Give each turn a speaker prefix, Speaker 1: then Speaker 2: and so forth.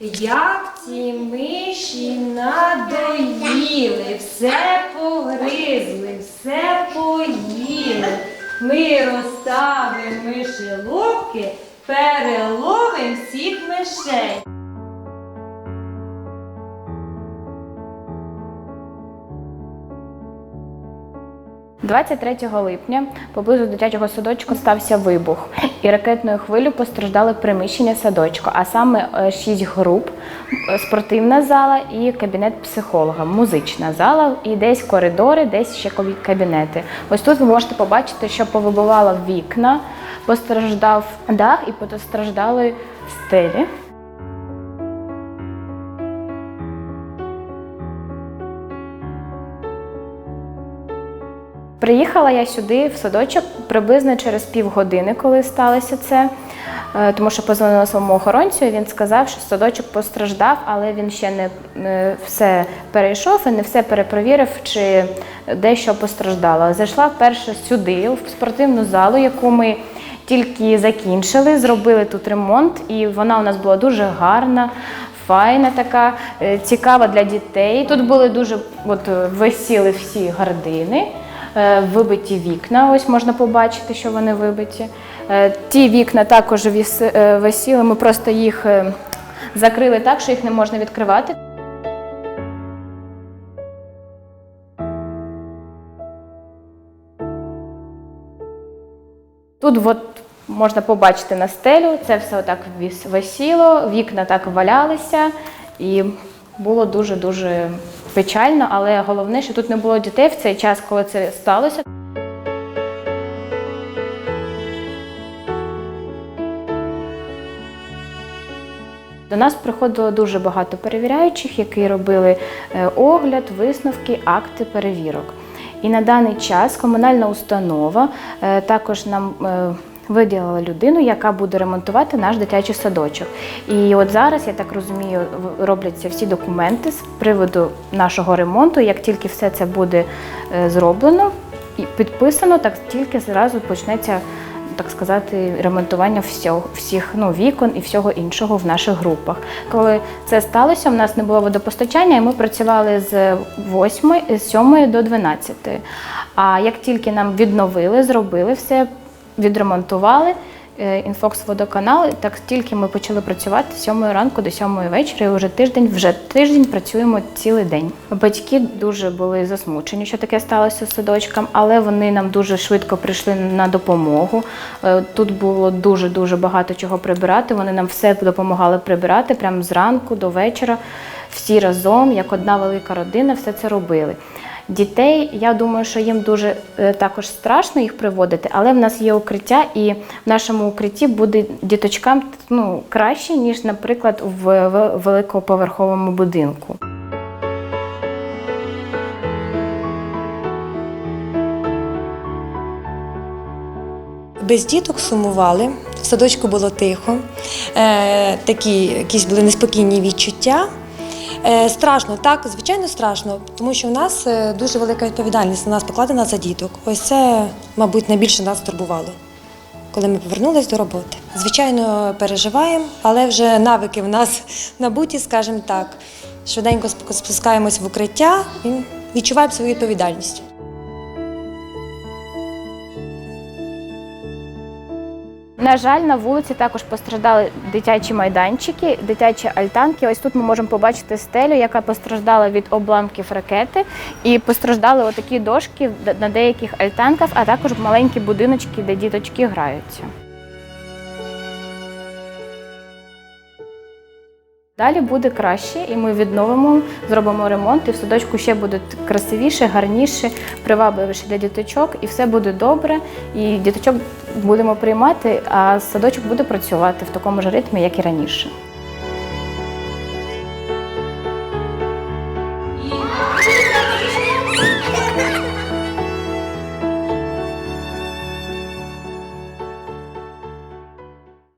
Speaker 1: Як ці миші надоїли, все погризли, все поїли. Ми розставимо мишеловки, переловим всіх мишей.
Speaker 2: – 23 липня поблизу дитячого садочку стався вибух, і ракетною хвилею постраждали приміщення садочку, а саме е, шість груп, е, спортивна зала і кабінет психолога, музична зала і десь коридори, десь ще кабінети. Ось тут ви можете побачити, що повибивало вікна, постраждав дах і постраждали стелі. Приїхала я сюди в садочок приблизно через півгодини, коли сталося це. Е, Тому що позвонила своєму охоронцю, і він сказав, що садочок постраждав, але він ще не, все перейшов і не все перепровірив, чи дещо постраждало. Зайшла вперше сюди, в спортивну залу, яку ми тільки закінчили, зробили тут ремонт, і вона у нас була дуже гарна. Файна така, е, цікава для дітей. Тут були дуже от, висіли всі гардини. Е, Вибиті вікна, ось можна побачити, що вони вибиті. Е, Ті вікна також е, висіли, ми просто їх закрили так, що їх не можна відкривати. Тут от можна побачити на стелю, це все отак висіло, вікна так валялися, і було дуже-дуже печально, але головне, що тут не було дітей в цей час, коли це сталося. До нас приходило дуже багато перевіряючих, які робили е, огляд, висновки, акти перевірок. І на даний час комунальна установа е, також нам е, виділила людину, яка буде ремонтувати наш дитячий садочок. І от зараз, я так розумію, робляться всі документи з приводу нашого ремонту. Як тільки все це буде е, зроблено і підписано, так тільки зразу почнеться так сказати, ремонтування всього, всіх ну, вікон і всього іншого в наших групах. Коли це сталося, в нас не було водопостачання, і ми працювали з 8, з 7 до 12. А як тільки нам відновили, зробили все, відремонтували. е, Інфокс водоканал, так тільки ми почали працювати з 7 ранку до 7 вечора, і вже тиждень, вже тиждень працюємо цілий день. Батьки дуже були засмучені, що таке сталося з садочком, але вони нам дуже швидко прийшли на допомогу. Е, Тут було дуже дуже багато чого прибирати. Вони нам все допомагали прибирати прямо зранку до вечора. Всі разом, як одна велика родина, все це робили. Дітей, я думаю, що їм дуже е, також страшно їх приводити, але в нас є укриття, і в нашому укритті буде діточкам ну, краще, ніж, наприклад, в великоповерховому будинку.
Speaker 3: Без діток сумували, в садочку було тихо, е, такі якісь були неспокійні відчуття. Е, страшно, так, звичайно, страшно, тому що в нас е, дуже велика відповідальність на нас покладена за діток. Ось це, мабуть, найбільше нас турбувало, коли ми повернулись до роботи. Звичайно, переживаємо, але вже навики в нас набуті, скажімо так. Швиденько спускаємось в укриття і відчуваємо свою відповідальність.
Speaker 2: На жаль, на вулиці також постраждали дитячі майданчики, дитячі альтанки. Ось тут ми можемо побачити стелю, яка постраждала від обламків ракети, і постраждали отакі дошки на деяких альтанках, а також маленькі будиночки, де діточки граються. Далі буде краще, і ми відновимо, зробимо ремонт, і в садочку ще буде красивіше, гарніше, привабливіше для діточок, і все буде добре. І діточок будемо приймати, а садочок буде працювати в такому ж ритмі, як і раніше.